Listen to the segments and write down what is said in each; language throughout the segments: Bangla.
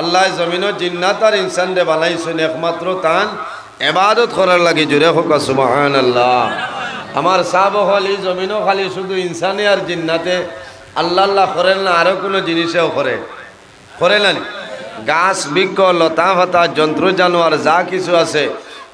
আল্লাহ জমিন জিন্নাত আর ইনসান রে বানাইছেন একমাত্র তান। এবাদত করার লাগে জুড়ে হোক সুবহান আল্লাহ আমার সাব খালি জমিনও খালি শুধু ইনসানে আর জিন্নাতে আল্লাহ আল্লাহ করেন না, আরও কোনো জিনিসেও করে। করে না গাছ, বৃক্ষ, লতা ফাতা যন্ত্র, জানোয়ার, যা কিছু আছে,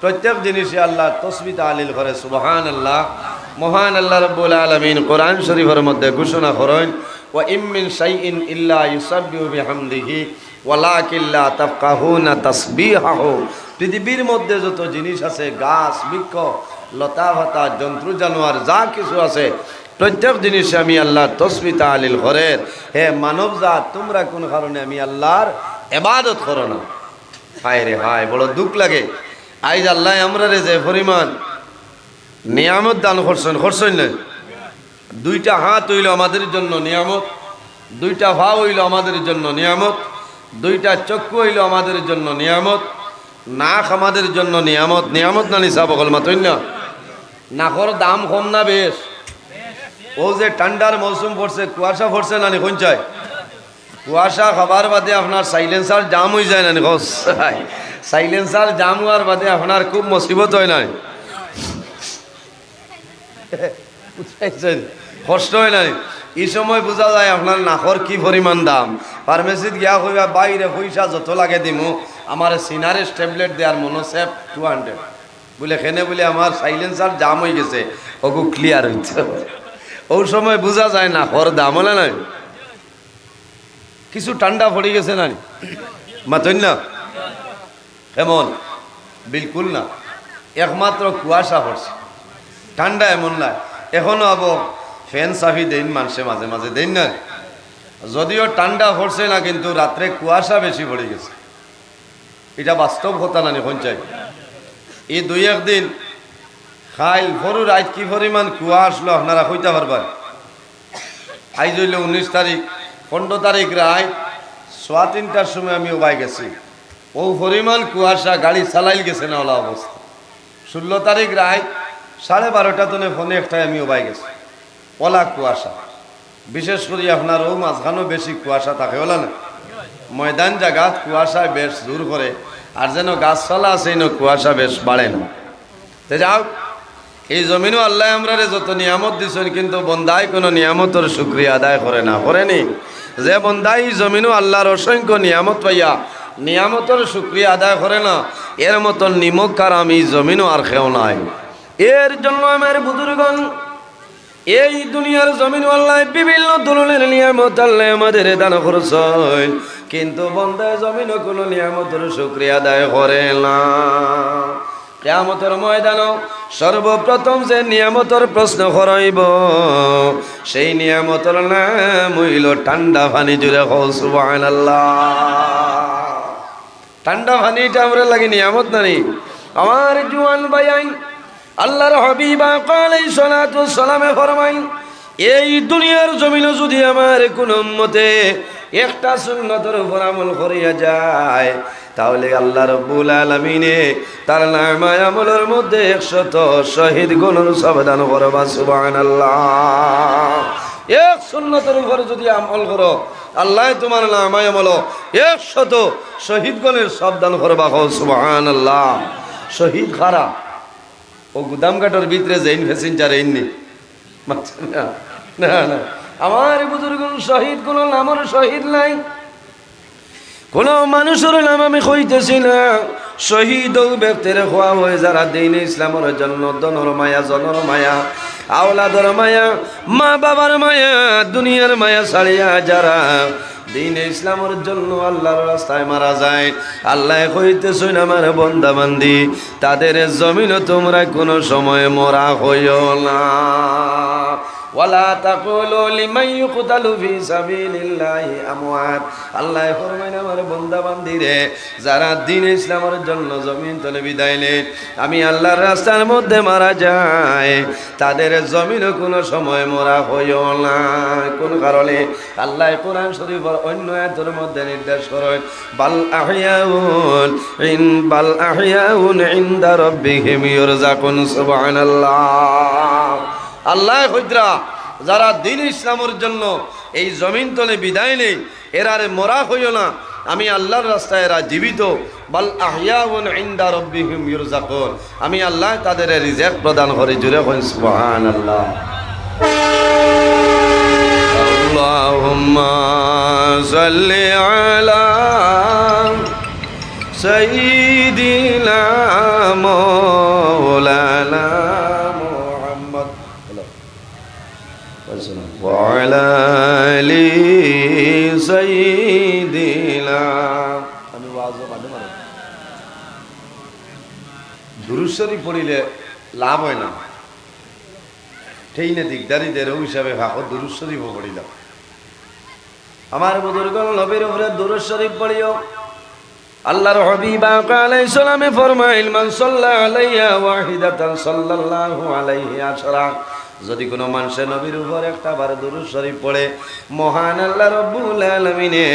প্রত্যেক জিনিসে আল্লাহ তসবিতা আলিল করে সুবহান আল্লাহ মহান আল্লাহ রব্বুল আলমিন কোরআন শরীফের মধ্যে ঘোষণা করেন পৃথিবীর মধ্যে যত জিনিস আছে, গাছ, বৃক্ষ, লতা ভাতা, জন্তু, জানোয়ার, যা কিছু আছে, প্রত্যেক জিনিসে আমি আল্লাহর তসবিতা আলিল করের হে মানব জাত, তোমরা কোন কারণে আমি আল্লাহর এবাদত করো না? হায় রে হায়, বড় দুঃখ লাগে। আইজ আল্লাহ আমরা রে যে পরিমাণ নিয়ামত দান করছেন করছেন না? দুইটা হাত হইল আমাদের জন্য নিয়ামত, দুইটা ভাব হইল আমাদের জন্য নিয়ামত, দুইটা চক্ষু হইল আমাদের জন্য নিয়ামত, নাক আমাদের জন্য নিয়ামত। নিয়ামত না নিসা বকল মাতই না নাকর দাম কম না বেশ? ও যে ঠান্ডার মৌসুম পড়ছে, কুয়াশা পড়ছে না নি চাই কুয়াশা খাবার বাদে আপনার সাইলেন্সার জাম হয়ে যায় না নি সাইলেন্সার জাম হওয়ার বাদে আপনার খুব মুসিবত হয় না? কষ্ট হয় নাই। এই সময় বোঝা যায় আপনার নাকর কি পরিমাণ দাম? ফার্মেসিত গিয়া হইবা বাইরে পয়সা যত লাগে দিমু আমার সিনারেস ট্যাবলেট দেওয়ার মনোসেপ টু হান্ড্রেড বলে, খেনে বলে আমার সাইলেন্সার জাম হয়ে গেছে। ওগু ক্লিয়ার হইতে ওই সময় বোঝা যায় না হর দাম, হলে নাই? কিছু ঠান্ডা পড়ে গেছে না মাতন না? এমন বিলকুল না। একমাত্র কুয়াশা পড়ছে ঠান্ডা এমন না এখনও আব ফ্যান সাফি দেন মানুষে মাঝে মাঝে দেন না যদিও ঠান্ডা পড়ছে না, কিন্তু রাত্রে কুয়াশা বেশি পড়ে গেছে। এটা বাস্তব কথা না এখন চাই। এই দুই একদিন খাইল ভরু রাত কি পরিমাণ কুয়া আসলো আপনারা কইতে পারবেন? আইজ হইল উনিশ তারিখ, পনেরো তারিখ রায় সোয়া তিনটার সময় আমি ওবাই গেছি। ও পরিমাণ কুয়াশা, গাড়ি চালাইল গেছে না ওলা অবস্থা। ষোলো তারিখ রায় সাড়ে বারোটা তনে ফোনে একটাই আমি ওবাই গেছি। ওলা কুয়াশা। বিশেষ করে আপনার ও মাঝখানেও বেশি কুয়াশা থাকে ওলা না? ময়দান জায়গা কুয়াশায় বেশ দূর করে, আর যেন গাছপালা আছে, এনে কুয়াশা বেশ বাড়ে না। তে যাও, এই জমিনও আল্লাহ আমরা যত নিয়ামত দিছেন, কিন্তু বন্দায় কোনো নিয়ামতের শুক্রিয়া আদায় করে না করেনি যে বন্দাই জমিনও আল্লাহর অসংখ্য নিয়ামত পাইয়া, নিয়ামতের শুক্রিয়া আদায় করে না, এর মতন নিমক আমি জমিনও আর খেও নাই। এর জন্য আমার বুজুর্গণ এই দুনিয়ার জমিন আল্লাহ বিভিন্ন ধরনের নিয়ামত আল্লাহ আমাদের দান খরচ হয় কিন্তু বন্দায় জমিনও কোনো নিয়ামতের শুক্রিয়া আদায় করে না। কেয়ামতের ময়দান সর্বপ্রথম যে নিয়ামতর প্রশ্ন করাইব, সেই নিয়ামতর নাম হইল ঠান্ডা পানি জুড়ে সুবান ঠান্ডা পানিটা আমরা লাগে নিয়ামত নানি। আমার জুয়ান ভাই আল্লাহর হবিবা কালাই সলাতু সালামে ফরমাই, এই দুনিয়ার জমিনে যদি আমার কোন মতে একটা সুন্নতের উপর আমল করিয়া যায়, তাহলে আল্লাহ রব্বুল আলমিনে তার নামায় আমলের মধ্যে একশত শহীদ গণর সাবধান করবা সুবান এক সুন্নতের উপরে যদি আমল করো, আল্লাহ তোমার নামায় আমল, একশত শহীদ গণের সাবধান করবা সুবান আল্লাহ শহীদ খারাপ ও গুদামঘাটের ভিতরে জৈন প্যাসেঞ্জার এননি না না না। আমার বুজুর্গ শহীদ, কোন নামের শহীদ নাই। কোন মানুষের নাম আমি কইতেছি না। শহীদ ও ব্যক্তির হওয়া হয়ে যারা দিন ইসলামের জন্য দনর মায়া, জনর মায়া, আওলাদর মায়া মা বাবার মায়া, দুনিয়ার মায়া ছাড়িয়া যারা দিন ইসলামের জন্য আল্লাহর রাস্তায় মারা যায়। আল্লাহ কইতেছেন, আমার বন্দা বান্দি তাদের জমিনও তোমরা কোনো সময় মরা হইও না। ওয়ালা তাকুলু লিমান ইউকতালু ফি আল্লাহ ফরমায় আমার বান্দা বান্দিরে যারা দ্বীন ইসলামের জন্য জমিন তলে বিদায় আমি আল্লাহর রাস্তার মধ্যে মারা যায় তাদের জমিন কোনো সময় মরা হইও না। কোন কারণে? আল্লাহ কোরআন শরীফের অন্য আয়াতের মধ্যে নির্দেশ করেন, বাল আহিয়াউন ইন, বাল আহিয়াউন ইনদা রাব্বিহিম ইরজাকুন সুবহানাল্লাহ। আল্লাহ হইদরা যারা দিন ইসলামের জন্য এই জমিন তলে বিদায় নেই এরারে মরা হইও না। আমি আল্লাহর রাস্তায় এরা জীবিত। বাল আহিয়া আমি আল্লাহ তাদের রিজেক প্রদান করে, জুড়ে হইন সুবহান আল্লাহ আল্লাহুম্মা সাল্লি وعلى آل سيدنا আমি ওয়াজও বাদে মানে দুরুশ্বরী পড়িলে লাভ হয় না সেই না দিকদারিদের হিসাবে ভাগত দুরুদ শরীফ পড়িলাম আমার বুজুর্গ নবীর উপরে দুরুদ শরীফ পড়িও আল্লাহর হাবিব আলাইহিস সালামে ফরমাইল মান সাল্লা আলাইয়া ওয়াহিদাতান সাল্লাল্লাহু আলাইহি আশরা যদি কোনো মানুষের নবীর উপর একটা বার দুরু শরীফ পড়ে মহান আল্লাহ রব্বুল আলামিনে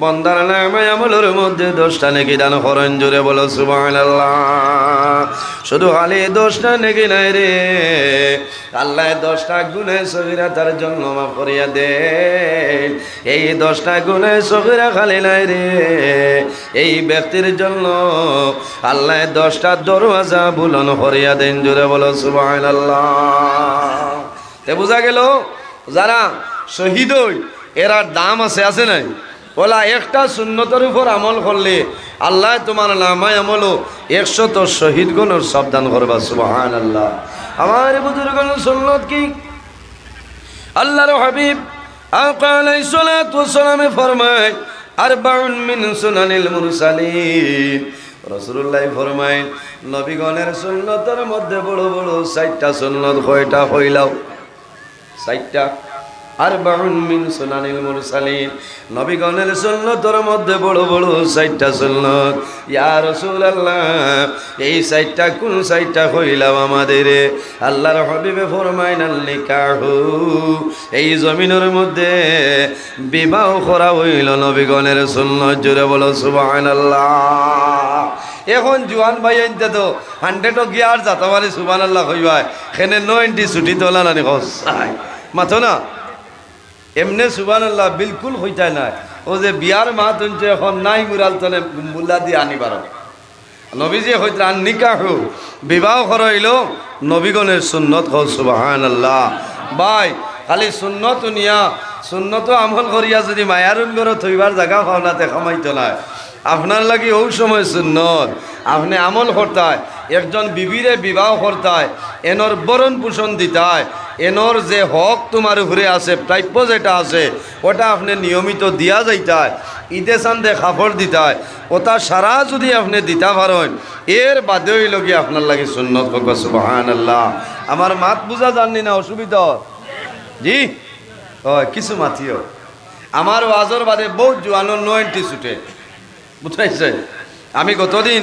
বন্দার নামে আমলের মধ্যে দশটা নেকি দান করেন জুড়ে বলো, সুবহানাল্লাহ। শুধু খালি দশটা নেকি নাই রে। আল্লাহ দশটা গুণে সগিরা তার জন্য মাফ করিয়া দে এই দশটা গুণে সগিরা খালি নাই রে। এই ব্যক্তির জন্য আল্লাহ দশটা দরওয়াজা বুলন করিয়া দেন জুড়ে বলো, সুবহানাল্লাহ। তে বোঝা গেল, যারা শহীদ এরার দাম আছে আছে নাই? ওলা, একটা সুন্নতের উপর আমল করলে আল্লাহ তোমার আমল একশো তো শহীদ গুণর সাবধান করবা সুবহান আল্লাহ আমার বুজুর্গ সুন্নত কি? আল্লাহর হাবিব আকালাই সালাত সালামে ফরমায়, আরবাউন মিন সুনানিল মুরসালিন। রসুল্লাহ ফরমায়, নবীগণের সুন্নতের মধ্যে বড় বড় চারটা সুন্নত কয়টা হইলাও চারটা। আর বাউন মিন সুনানিল মুরসালিন। নবীগণের সুন্নতর মধ্যে বড় বড় চারটা সুন্নত। ইয়া রাসূলুল্লাহ, এই চারটা কোন চারটা কইলাম আমাদের? আল্লাহর হাবিবে ফরমাইন নিকাহু এই জমিনের মধ্যে বিবাহ করা হইল নবীগণের সুন্নত। জুড়ে বলো, সুবহানাল্লাহ। এখন জুয়ান ভাই আনতে তো হান্ড্রেডও গিয়ার যাতে পারে সুবান আল্লাহ কইবাই সেনে নো এন্টি ছুটি তোলা নানি সসাই মাথো না? এমনে সুবান আল্লাহ বিলকুল হইতায় নাই। ও যে বিয়ার মা তুনছে এখন নাই মুরাল তনে মুল্লা দিয়ে আনিবার নবীজি হইতে আন নিকাহ, বিবাহ করাইল নবীগণের সুন্নত হল সুবাহান আল্লাহ বাই খালি সুন্নত নিয়া, সুন্নত আমল করিয়া যদি মায়ারুন ঘর থইবার জায়গা ভাওনাতে খামাইতো নাই। আপনার লাগি ওই সময় সুন্নত। আপনি আমল করতায় একজন বিবিরে বিবাহ করতায় এনর বরণ পোষণ দিতায়, এনর যে হক তোমার উপরে আছে, প্রাপ্য যেটা আছে, ওটা আপনি নিয়মিত দিয়া যাইতায়, ঈদে চান্দে খাফর দিতায় ওটা সারা যদি আপনি দিতা পারেন, এর বাদে হইল কি আপনার লাগে সুন্নত সুবাহান আল্লাহ আমার মাত বুঝা জাননি না, অসুবিধা? জি? হয় কিছু মাতিও। আমার ওয়াজর বাদে বহুত জোয়ানো নয়টি ছুটে। বুঝাইছে? আমি গতদিন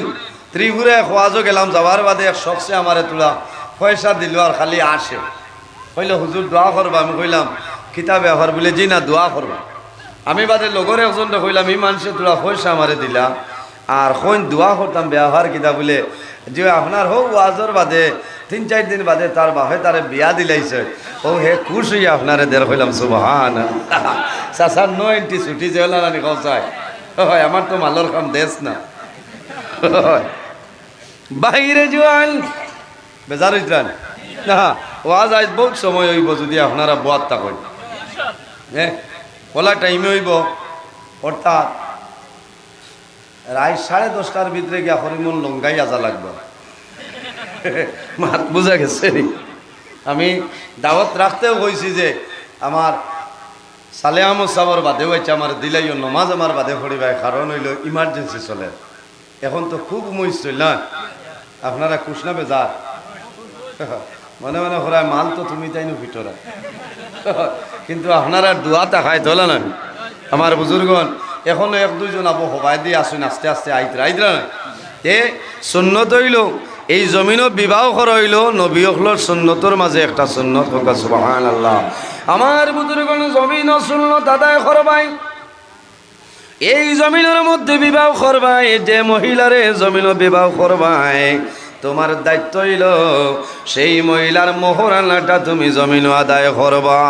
ত্রিপুরায় খোয়াজও গেলাম যাওয়ার বাদে এক শখসে আমারে তোলা। পয়সা দিল আর খালি আসে। কইলে হুজুর দোয়া করবা আমি কইলাম কিতাব ব্যবহার বলে জি না দোয়া করবা আমি বাদে লগরে একজনটা কইলাম এই মানুষে তোরা পয়সা আমারে দিলা। আর কইন দোয়া করতাম ব্যবহার কিতা বলে। যে আপনার হোক ওয়াজর বাদে, তিন চার দিন বাদে তার বাপে তারে বিয়া দিলাইছে। ও হে খুশ হইয়া আপনারে দের কইলাম সুবহান চাচার নো এন্টি ছুটি যে হলা রানি কৌসায় আমার তো মালর কাম দেশ না। বাইরে জোয়ান, বেজার হইতান না। ওয়াজ আজ বহুত সময় হইব যদি আপনারা বোয়াত থাকেন। হ্যাঁ ওলা টাইমে হইব, অর্থাৎ রায় সাড়ে দশটার ভিতরে গিয়া হরিমন লঙ্গাই আজা লাগবে। মাত বুঝা গেছে আমি দাওয়াত রাখতেও কইছি যে, আমার সালে আহমদ সাবর বাদে হয়েছে আমার দিলাইও নমাজ আমার বাদে পড়িবাই কারণ হইল ইমার্জেন্সি চলে। এখন তো খুব মুইস না? আপনারা কুসনা বেজার? মনে মনে হরায়, মাল তো তুমি তাই নো ভিতরে। কিন্তু আপনারা দোয়াটা খাই তোলা না? আমার বুজুর্গন এখনও এক দুজন আবু হবাই দিয়ে আসুন, আস্তে আস্তে আইতরা আইতরা এ, সুন্নত হইল এই জমিনও বিবাহ করা হইল নবী অখলোর সুন্নতর মাঝে একটা সুন্নত হোক সুবাহান আল্লাহ আমার বুজুর্গন জমিন সুন্নত আদায় করবাই। এই জমিনের মধ্যে বিবাহ করবাই, যে মহিলারে জমিন বিবাহ করবাই, তোমার দায়িত্ব হইল সেই মহিলার মোহরানাটা তুমি জমিন আদায় করবাই।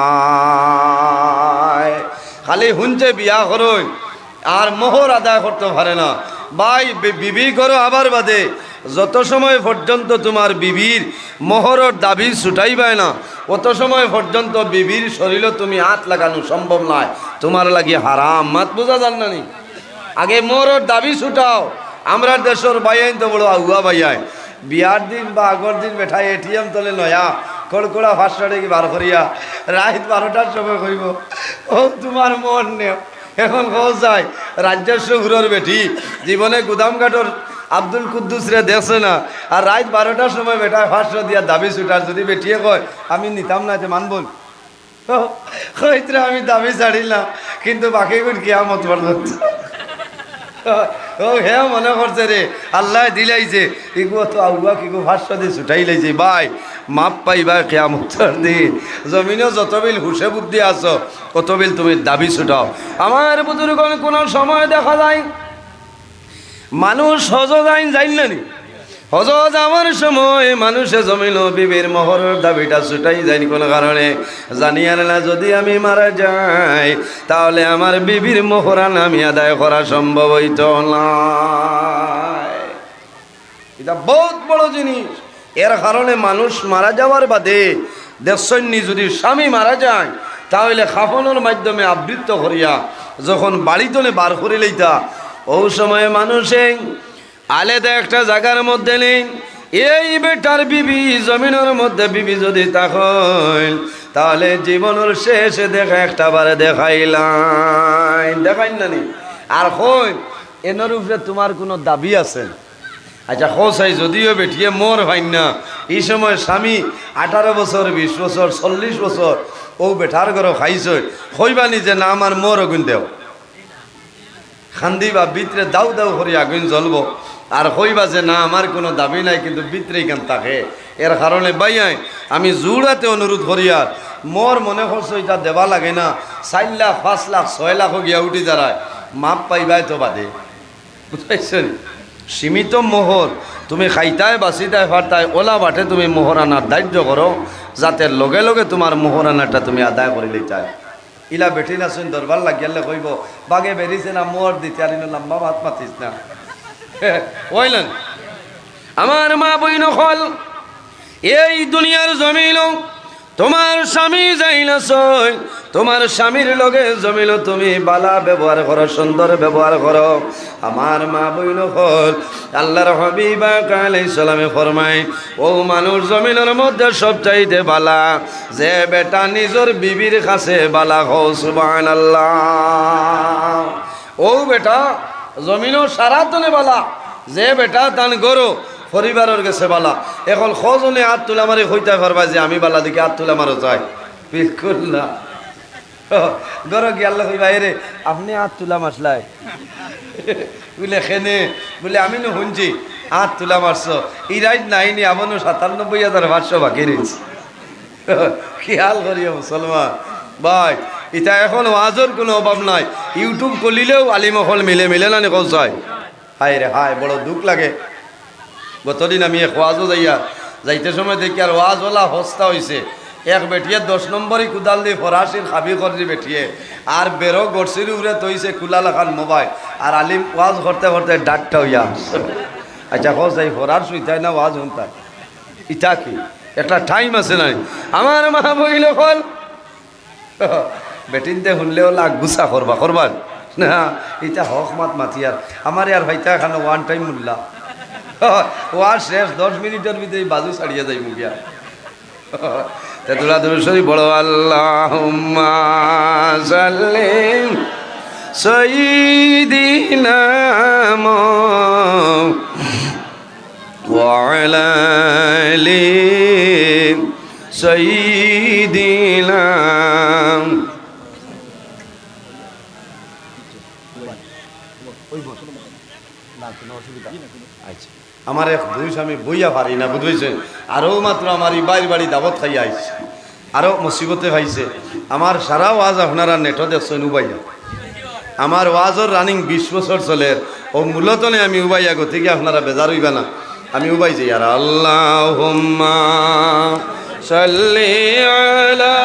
খালি হুনছে বিয়া করই, আর মোহর আদায় করতে পারে না। ভাই বিবি করো আবার বাদে। যত সময় পর্যন্ত তোমার বিবির মোহরের দাবি ছুটাইবাই না, অত সময় পর্যন্ত বিবির শরীরে তুমি হাত লাগানো সম্ভব নয় তোমার লাগি হারাম মাত, বোঝা যান না? আগে মোহরের দাবি ছুটাও। আমরা দেশের বাইয়াই তো বড় আগুয়া বাইয়াই বিয়ার দিন বা আগর দিন বেঠাই এটিএম তলে নয়া কড়কড়া ভাষা কি বার করিয়া, রাত বারোটার সময় কইব, ও তোমার মন নেও। এখন খোঁজ যায় রাজ্যের শহুরের বেটি জীবনে গুদামঘাটর আব্দুল কুদ্দুস রে দেখছে না, আর রাত বারোটার সময় বেটায় ভাষ্য দিয়া দাবি ছুটার যদি বেটিয়ে কয়, আমি নিতাম না যে কইত্রে আমি দাবি ছাড়িলাম কিন্তু বাকি কিয়ামত পর্যন্ত ও হ্যাঁ মনে করছে রে। আল্লাহ দিলাইছে। ইগো তো আউবা কিগো ভাষ্য দিয়ে ছুটাই লাইছে। ভাই, মাপ পাই পাইবা কেয়ামতর দিন। জমিনেও যত বিল হুসে বুদ্ধি আছো কত বিল তুমি দাবি ছুটাও। আমার বুজুর্গণ, কোনো সময় দেখা যায়? মানুষ সজ যাইন যাইল না? নি হজ যাওয়ার সময় মানুষে জমিল বিবির মোহরের দাবিটা ছুটাই যায়নি কোনো কারণে। জানি না যদি আমি মারা যাই, তাহলে আমার বিবির মোহরান আমি আদায় করা সম্ভব হইত না। এটা বহুত বড় জিনিস। এর কারণে মানুষ মারা যাওয়ার বাদে দেশসৈন্যী যদি স্বামী মারা যায়, তাহলে খাফনের মাধ্যমে আবৃত্ত করিয়া যখন বাড়িতলে বার করে লইতা, ও সময়ে মানুষে আলেদা একটা জায়গার মধ্যে নেই। এই বেটার বিবি জমিনের মধ্যে বিবি যদি তখন তাহলে জীবনের শেষে দেখা একটা বারে দেখাইলাই। দেখাই না নি? আর কই, এনার উপরে তোমার কোনো দাবি আছে? আচ্ছা হোসাই যদিও বেটিয়ে মোর ভাই না, এই সময় স্বামী আঠারো বছর, বিশ বছর, চল্লিশ বছর ও বেঠার ঘর খাইছ হইবানি যে না, আমার মোর অগুন দেও। খান্দি বা বিতরে দাউ দাউ করে আগুন জ্বলবো। আর হইবা যে না, আমার কোনো দাবি নাই, কিন্তু বিতরে কেন থাকে। এর কারণে বাইয়াই আমি জুড়াতে অনুরোধ করি আর, মোর মনে করছ এটা দেবা লাগে না। চার লাখ, পাঁচ লাখ, ছয় লাখও গিয়া উঠি দাঁড়ায়। মাপ পাইবাই তো বাদে। বুঝতে সীমিত মোহর। তুমি খাইতায়, বাঁচিতায় ফারতায় ওলা বাটে তুমি মোহর আনার দায়িত্ব করো, যাতে লগে লগে তোমার মোহর আনারটা তুমি আদায় করে লইতায়। ইলা বেটি না শুন দরবার লাগিয়ালে কইব, বাগে বেরিয়েছে না মোহর দিতে আর লম্বা ভাত মাতিস না। আমার মা বই নকল এই দুনিয়ার জমিল তোমার স্বামী যাই না সই, তোমার স্বামীর লগে জমিল তুমি বালা ব্যবহার করো, সুন্দর ব্যবহার করো। আমার মা বইন হল আল্লাহর হবিবা কালে সালামে ফরমাই ও মানুষ জমিনের মধ্যে সব চাইতে বালা, যে বেটা নিজর বিবির কাছে বালা হো আল্লাহ ও বেটা জমিনও সারা তনে বালা। যে বেটা তান গরো, পরিবারের গেছে বালা। এখন খজনে হাত তুলে মারি হইতে পারবা যে আমি বালা দিকে হাত তুলে মারো যাই বিলকুল না গরো আল্লাহ কইবা রে আপনি হাত তুলা মাসলাই বলে খেনে বলে, আমি নো শুনছি। হাত তুলা মারছ। নাইনি আমনো সাতানব্বই হাজার পাঁচশো বাকি রয়েছে। খেয়াল করিও মুসলমান। ভাই এটা এখন ওয়াজের কোনো অভাব নাই। ইউটিউব করলিলেও আলিমহল মিলে মিলে না নিকল চাই হায় রে হায়, বড় দুঃখ লাগে। গতদিন আমি এক ওয়াজও যাইয়া যাইতে সময় দেখি আর ওয়াজওয়ালা হস্তা হয়েছে এক বেটিয়ে দশ নম্বরই কুদাল দিয়ে ফরাসির খাবি করছি বেটিয়ে। আর বেরো গড়সির উপরে তৈছে কুলা লাখান মোবাইল। আর আলিম ওয়াজ করতে করতে ডাকটা হইয়া। আচ্ছা হস যাই ফরার সুইতাই না ওয়াজ হন্তাই ইটা কি? একটা টাইম আছে নাই। আমার মা বইল ফল বেটিনতে শুনলেও লাগ গুছা করবা করবার না এটা হক মাত মাতি আর আমার আর ভাইতা এখানে ওয়ান টাইম মূল্যা ওয়ার শেষ দশ মিনিটের ভিতরে বাজু ছাড়িয়ে যাই মুখিয়া তেতুলা তুমি সরি বড় আল্লাহ সাল্লিম সঈদিনা وعلى آل سيدنا আমার এক দুই স্বামী বইয়া পারি না, বুঝেছেন? আরও মাত্র আমার এই বাড়ি বাড়ি দাবত খাইয়া আইছে। আরও মুসিবতে খাইছে আমার সারা ওয়াজ আপনারা নেটও দেখছেন উবাইয়া। আমার ওয়াজর রানিং বিশ বছর চলে। ও মূলতনে আমি উবাইয়া গতিকে আপনারা বেজার হইবা না। আমি উবাই যাই। আর আল্লাহ সাল্লি আলা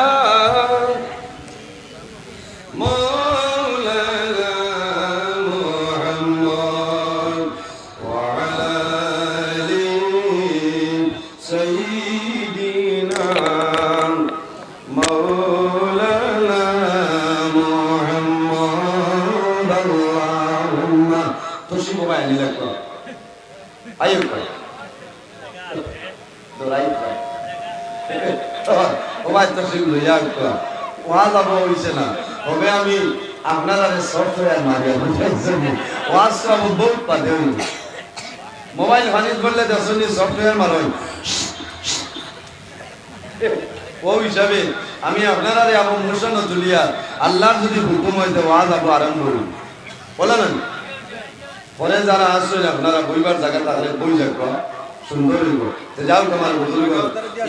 আমি আপনারা তুলিয়া আল্লাহর যদি হুকুম হইতে ওয়াজ আবো আরম্ভ করি। বলেন পরে যারা আসছেন আপনারা বইবার জায়গা তাহলে বই যাক সুন্দর হইব। যাও তোমার বুজুর্গ।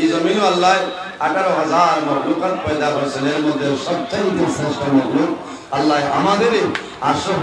এই জমিনও আল্লাহ আঠারো হাজার মখলুকাত পয়দা হয়েছেন এর মধ্যে সবচেয়ে শ্রেষ্ঠ মখলুক আল্লাহ আমাদের আশ্রয়